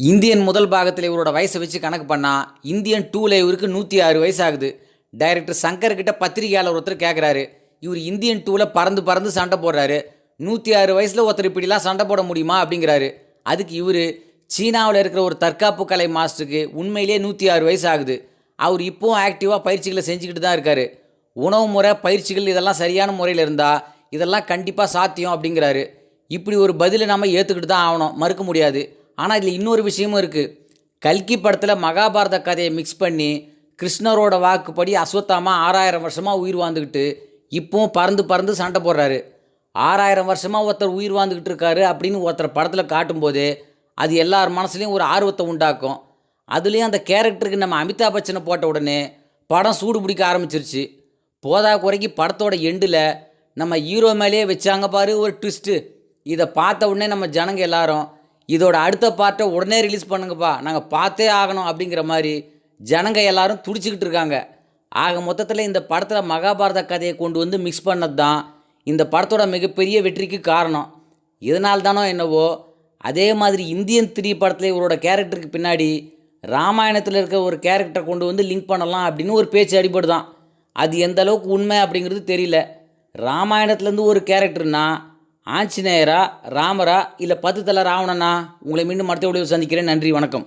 Indian முதல் பாகத்தில் இவரோட வயசை வச்சு கணக்கு பண்ணால் இந்தியன் டூவில் இவருக்கு நூற்றி ஆறு வயசு ஆகுது டைரக்டர் சங்கர்கிட்ட பத்திரிகையாளர் ஒருத்தர் கேட்குறாரு இவர் இந்தியன் டூவில் பறந்து பறந்து சண்டை போடுறாரு. நூற்றி ஆறு வயசில் ஒருத்தர் இப்படிலாம் சண்டை போட முடியுமா அப்படிங்கிறாரு. அதுக்கு இவர் சீனாவில் இருக்கிற ஒரு தற்காப்பு கலை மாஸ்டருக்கு உண்மையிலே நூற்றி ஆறு வயசு ஆகுது அவர் இப்போவும் ஆக்டிவாக பயிற்சிகளை செஞ்சுக்கிட்டு தான் இருக்காரு. உணவு முறை பயிற்சிகள் இதெல்லாம் சரியான முறையில் இருந்தால் இதெல்லாம் கண்டிப்பாக சாத்தியம் அப்படிங்கிறாரு. இப்படி ஒரு பதிலை நம்ம ஏற்றுக்கிட்டு தான் ஆகணும். மறுக்க முடியாது. ஆனால் இதில் இன்னொரு விஷயமும் இருக்குது கல்கி படத்தில் மகாபாரத கதையை மிக்ஸ் பண்ணி கிருஷ்ணரோட வாக்குப்படி அஸ்வத்தாமா ஆறாயிரம் வருஷமாக உயிர் வாழ்ந்துக்கிட்டு இப்போவும் பறந்து பறந்து சண்டை போடுறாரு. ஆறாயிரம் வருஷமாக ஒருத்தர் உயிர் வாழ்ந்துக்கிட்டு இருக்காரு அப்படின்னு ஒருத்தர் படத்தில் காட்டும்போது அது எல்லார் மனசுலையும் ஒரு ஆர்வத்தை உண்டாக்கும். அதுலேயும் அந்த கேரக்டருக்கு நம்ம அமிதாப் பச்சனை போட்ட உடனே படம் சூடு பிடிக்க ஆரம்பிச்சிருச்சு. போதா குறைக்கு படத்தோட எண்டில் நம்ம ஹீரோ மேலேயே வச்சாங்க பாரு ஒரு ட்விஸ்ட்டு இதை பார்த்த உடனே நம்ம ஜனங்க எல்லாரும் இதோட அடுத்த பார்ட்டை உடனே ரிலீஸ் பண்ணுங்கப்பா. நாங்கள் பார்த்தே ஆகணும் அப்படிங்கிற மாதிரி ஜனங்க எல்லாரும் துடிச்சிக்கிட்டு இருக்காங்க. ஆக மொத்தத்தில் இந்த படத்தில் மகாபாரத கதையை கொண்டு வந்து மிக்ஸ் பண்ணது தான் இந்த படத்தோட மிகப்பெரிய வெற்றிக்கு காரணம். இதனால் தானோ என்னவோ அதே மாதிரி இந்தியன் த்ரீ படத்தில் இவரோட கேரக்டருக்கு பின்னாடி ராமாயணத்தில் இருக்க ஒரு கேரக்டரை கொண்டு வந்து லிங்க் பண்ணலாம் அப்படின்னு ஒரு பேச்சு அடிபடுதான். அது எந்த அளவுக்கு உண்மை அப்படிங்கிறது தெரியல. ராமாயணத்துலேருந்து ஒரு கேரக்டர்னால் ஆஞ்சநேயரா ராமரா இல்லை பத்து தலை ராவணனா? உங்களை மீண்டும் அடுத்த வீடியோ சந்திக்கிறேன். நன்றி வணக்கம்.